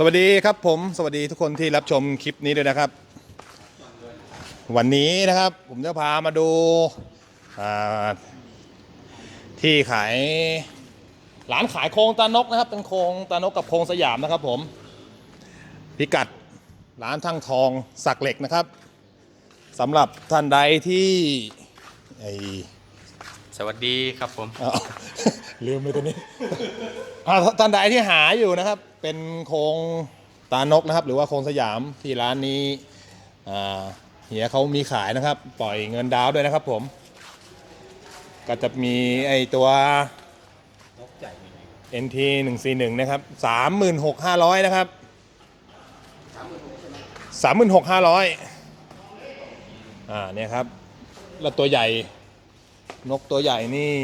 สวัสดีครับผมสวัสดีทุกคนที่รับชมคลิปนี้ด้วยนะครับ วันนี้นะครับผมจะพามาดูอ่าที่ขายร้านขายโครงตานกนะครับ เป็นโครงตานกกับโครงสยามนะครับผมพิกัดร้านทั้งทองสักเหล็กนะครับสำหรับท่านใดที่ไอสวัสดีครับผมอ้าวลืมไปตัวนี้ อ่าท่านใดที่หาอยู่นะครับ เป็นโครงตานกนะครับ หรือว่าโครงสยามที่ร้านนี้อ่าเฮียเขามีขายนะครับ ปล่อยเงินดาวด้วยนะครับผม ก็จะมีไอตัว NT 141นะครับ36,500 นะครับ 36,500อ่าเนี่ยครับ แล้วตัวใหญ่ นกตัวใหญ่นี่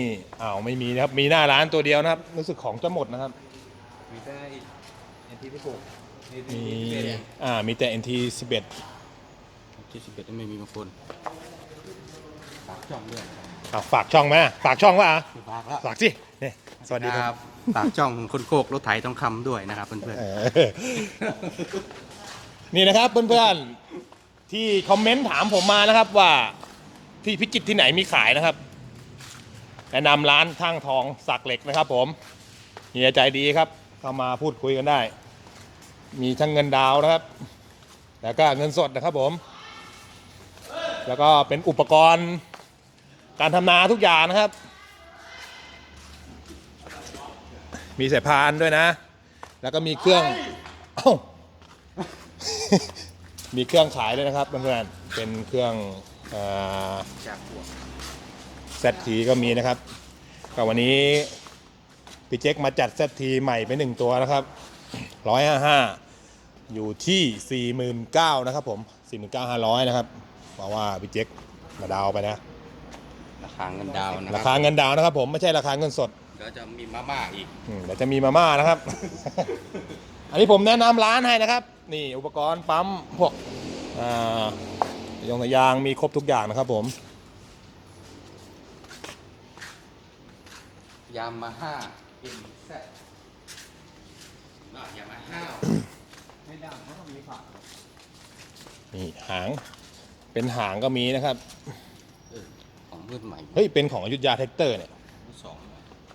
อ้าวไม่มีนะครับ มีหน้าร้านตัวเดียวนะครับ รู้สึกของจะหมดนะครับ มีได้เอ็นทีที่หกมีอ่ามีแต่ NT 11 ที่สิบเอ็ดไม่มีบางคนฝากช่องด้วยอะฝากช่องไหมฝากช่องวะอะฝากแล้วฝากสินี่สวัสดีครับฝากช่องคนโคกรถไถทองคำด้วยนะครับเพื่อนเออนี่นะครับเพื่อนๆที่คอมเมนต์ถามผมมานะครับว่าที่พิจิตรที่ไหนมีขายนะครับ แนะนำร้านทั้งทองสักเหล็กนะครับ ผมเฮียใจดีครับ เข้ามาพูดคุยกันได้ มีทั้งเงินดาวนะครับ แล้วก็เงินสดนะครับผม แล้วก็เป็นอุปกรณ์การทำนาทุกอย่างนะครับ มีสายพานด้วยนะ แล้วก็มีเครื่องเอ้ามีเครื่องขายด้วยนะครับเพื่อนๆเป็นเครื่องเอ่อๆจากหัวแซทีก็มีนะครับก็วันนี้พี่เจ๊กมาจัดแซทีใหม่ไปหนึ่งตัวนะครับร้อยห้าห้าอยู่ที่สี่หมื่นเก้านะครับผมสี่หมื่นเก้าห้าร้อยนะครับเพราะว่าพี่เจ๊กมาดาวไปนะ ราคาเงินดาวน์นะราคคารับเงินดาวน์นะครับผมไม่ใช่ราคาเงินสดเดี๋ยวจะมีมาม่าอีกอืมเดี๋ยวจะมีมาม่านะครับ อันนี้ผมแนะนำร้านให้นะครับ นี่อุปกรณ์ปั๊มพวกอ่ายงสายยางมีครบทุกอย่างนะครับผม ยามาฮ่าอินแซดยามาฮ่าไม่ดังเพราะมีฝากนี่หาง เป็นหางก็มีนะครับของรุ่นใหม่เฮ้ย เป็นของอยุทธยาแท็กเตอร์เนี่ยสอง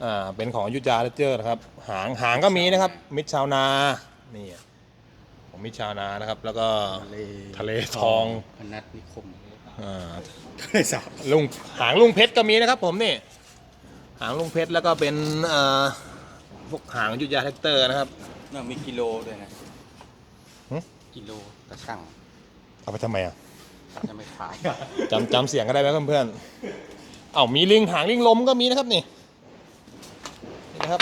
อ่า เป็นของอยุทธยาแท็กเตอร์นะครับ หางหางก็มีนะครับ มิตรชาวนา นี่ของมิตรชาวนานะครับ แล้วก็ทะเลทองพนัสนิคมอ่าได้สามลุงหางลุงเพชรก็มีนะครับผมนี่ หางลุงเพชรแล้วก็เป็นเอ่อพวกหางอยุทธยาแท็กเตอร์นะครับน่ามีกิโลด้วยนะหึ กิโลตะช่างเอาไปทำไมอะเขาจะไม่ขาย จำจำเสียงก็ได้ไหมเพื่อนๆเอามีลิงหางลิงลมก็มีนะครับนี่นี่นะครับ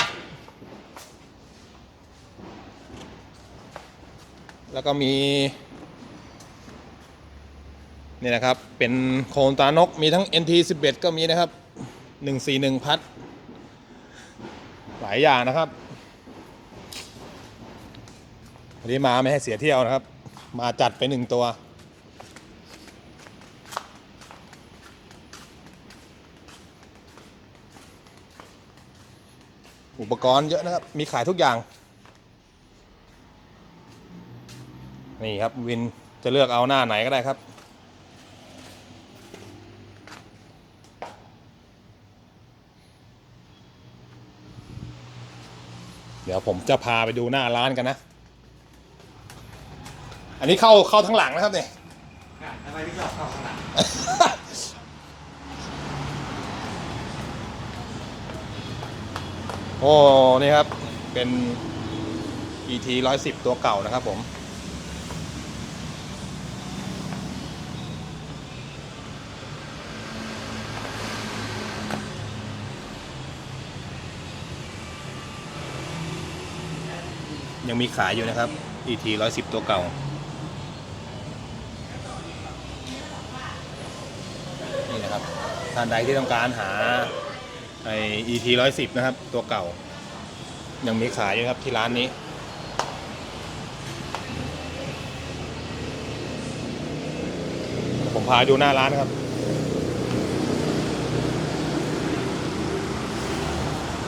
แล้วก็มีนี่นะครับเป็นโคนตานกมีทั้ง NT 11 ก็มีนะครับ 141พัด หลายอย่างนะครับวันนี้มาไม่ให้เสียเที่ยวนะครับ มาจัดไปหนึ่งตัว อุปกรณ์เยอะนะครับ มีขายทุกอย่าง นี่ครับวินจะเลือกเอาหน้าไหนก็ได้ครับ เดี๋ยวผมจะพาไปดูหน้าร้านกันนะ อันนี้เข้าเข้าทั้งหลังนะครับเนี่ยทำไมพี่ชอบเข้าข้างหลัง โอ้ นี่ครับ เป็น ET 110 ตัวเก่านะครับผม ยังมีขายอยู่นะครับ ET 110 ตัวเก่า นี่นะครับ ท่านใดที่ต้องการหาไอ ET 110 นะครับ ตัวเก่า ยังมีขายอยู่ครับที่ร้านนี้ผมพาดูหน้าร้านครับ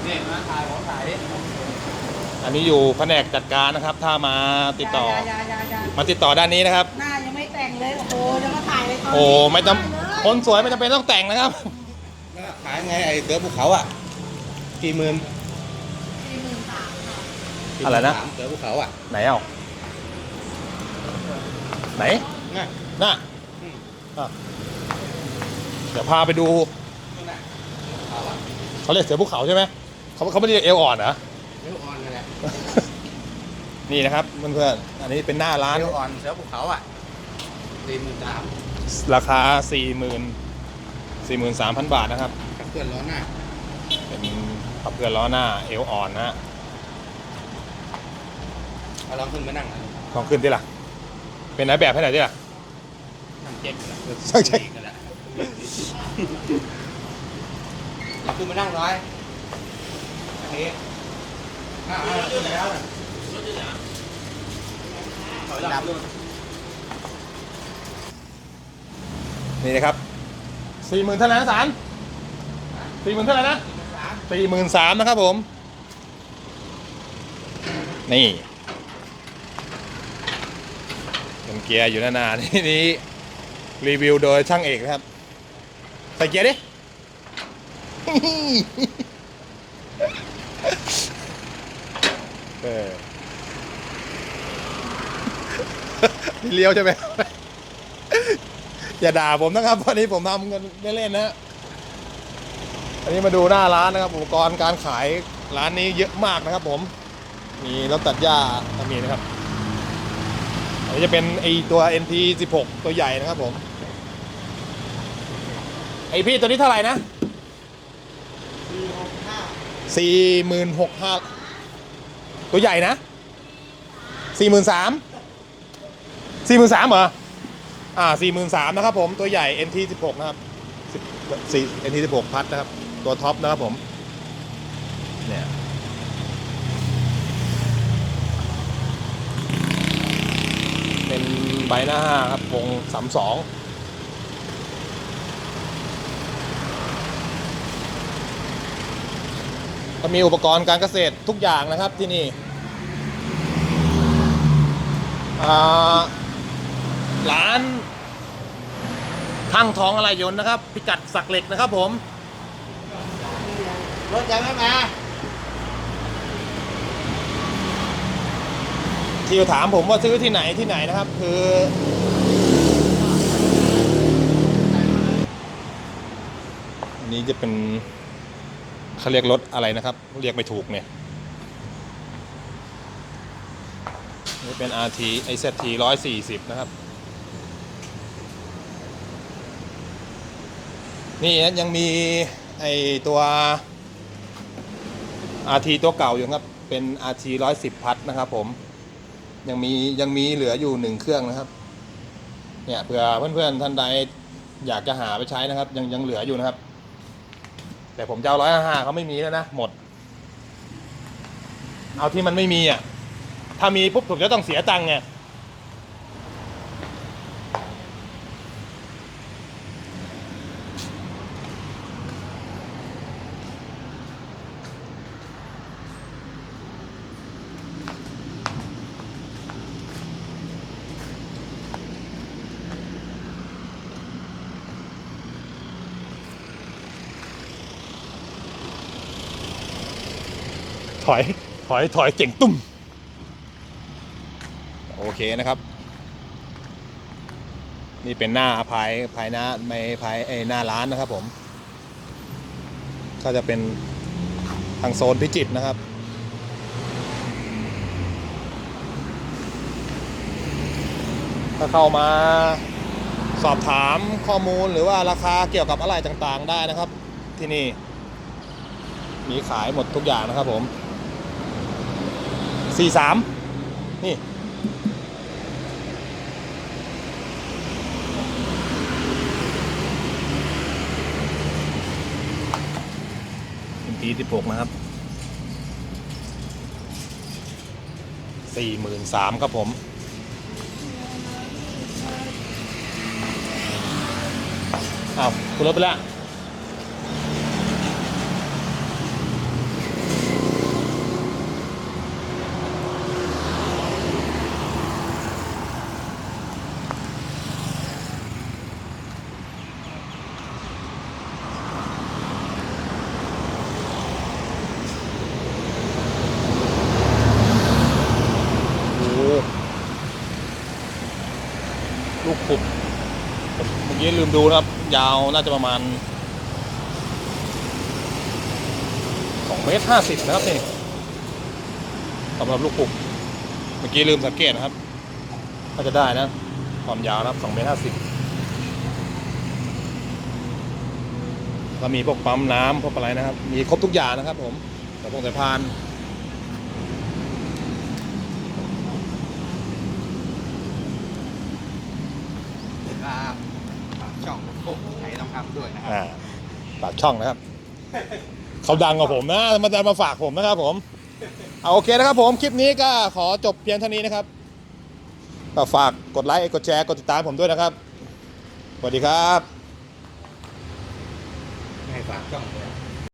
นี่มาถ่ายผมถ่ายดิ อันนี้อยู่แผนกจัดการนะครับ ถ้ามาติดต่อ ยายายายามาติดต่อด้านนี้นะครับ หน้ายังไม่แต่งเลย โอ้โหจะมาถ่ายเลยตอนนี้โอ้ไม่จำด้เลยคนสวยไม่จำเป็นต้องแต่งนะครับ ขายไงไอ้เสือภูเขาอะกี่หมื่นสี่หมื่นสามค่ะอะไรนะสามเสือภูเขาอะไหนเอาไหนน่ะ น่ะอืม อะเดี๋ยวพาไปดูนี่น่ะเอาอะเขาเรียกเสือภูเขาใช่ไหมเขาเขาไม่ได้เรียกเอวอ่อนเหรอเอวอ่อนนั่นแหละ นี่นะครับเพื่อนๆอันนี้เป็นหน้าร้านเอวอ่อนเสือภูเขาอะสี่หมื่นสามราคา 4 0 0 0 0 43,000 บาทนะครับ กับเพื่อนล้อหน้าเป็นขับเคลื่อนล้อหน้าเอวอ่อนนะฮะเอาลองขึ้นมานั่งนะลองขึ้นดิล่ะ เป็นนายแบบให้หน่อยดิล่ะ นั่งเจ็บกันละนั่งเจ็บกันละเอาขึ้นมานั่งร้อยอันนี้ อ่าอ่าขึ้นแล้วน่ะถอยหลังนี่นะครับสี่หมื่นเท่าไหร่นะสารสี่หมื่นเท่าไหร่นะสี่หมื่นสามนะครับผม นี่เป็นเกียร์อยู่นานๆที่นี้ รีวิวโดยช่างเอกนะครับ ใส่เกียร์ดิ เออนี่เลี้ยวใช่ไหม อย่าด่าผมนะครับวันนี้ผมทำกันเล่นๆนะอันนี้มาดูหน้าร้านนะครับอุปกรณ์การขายร้านนี้เยอะมากนะครับ ผม มีรถตัดหญ้าก็มีนะครับอันนี้จะเป็นไอตัว NT 16ตัวใหญ่นะครับ ผม ไอพี่ตัวนี้เท่าไหร่นะสี่หมื่นหกห้า ตัวใหญ่นะสี่หมื่นสามสี่หมื่นสามเหรอ อ่าสี่หมื่นสามนะครับผม ตัวใหญ่ NT 16นะครับสี่ NT 16พัดนะครับ ตัวท็อปนะครับผม เนี่ยเป็นใบหน้าห้าครับวงสามสอง ก็มีอุปกรณ์การเกษตรทุกอย่างนะครับที่นี่อ่าร้านข้างท้องอะไรยนต์นะครับ พิกัดสักเหล็กนะครับผม รถยังไม่มาที่ถามผมว่าซื้อที่ไหนที่ไหนนะครับ คืออันนี้จะเป็น เขาเรียกรถอะไรนะครับ เรียกไม่ถูกเนี่ย นี่เป็น RT IZT 140 นะครับ นี่ยังมีไอตัว RT ตัวเก่าอยู่ครับ เป็น RT 110 พัดนะครับผม ยังมียังมีเหลืออยู่หนึ่งเครื่องนะครับ เนี่ยเผื่อเพื่อนๆท่านใดอยากจะหาไปใช้นะครับ ยังยังเหลืออยู่นะครับ แต่ผมจะเอาร้อยห้าเขาไม่มีแล้วนะ หมด เอาที่มันไม่มีอะ ถ้ามีปุ๊บผมจะต้องเสียตังค์ไง ถอยถอยถอยเจ๋งตุ้มโอเคนะครับ นี่เป็นหน้าภายภายหน้าไม่ภายไอหน้าร้านนะครับผม ก็จะเป็นทางโซนพิจิตรนะครับถ้าเข้ามาสอบถามข้อมูลหรือว่าราคาเกี่ยวกับอะไรต่างๆได้นะครับ ที่นี่ มีขายหมดทุกอย่างนะครับผม สี่สามนี่ เป็นปีที่หกนะครับสี่หมื่นสามครับผมอ้าวคุณรถไปแล้ว ลูกขุบี้ลืมดูนะครับ ยาวน่าจะประมาณสองเมตรห้าสิบนะครับนี่สำหรับลูกขุบเมื่อกี้ลืมสังเกตนะครับน่าจะได้นะ ความยาวนะครับสองเมตรห้าสิบก็มีพวกปั๊มน้ำพวกอะไรนะครับ มีครบทุกอย่างนะครับ ผมแต่พวกสายพานครับ ช่องโอ้ไทยต้องทำด้วยนะครัอ่าปากช่องนะครับ เขาดังกว่าผมนะมาจะมาฝากผมนะครับผมเอาโอเคนะครับผมคลิปนี้ก็ขอจบเพียงเท่านี้นะครับก็ฝากกดไลค์กดแชร์กดติดตามผมด้วยนะครับสวัสดีครับ ให้ฝากช่องเลย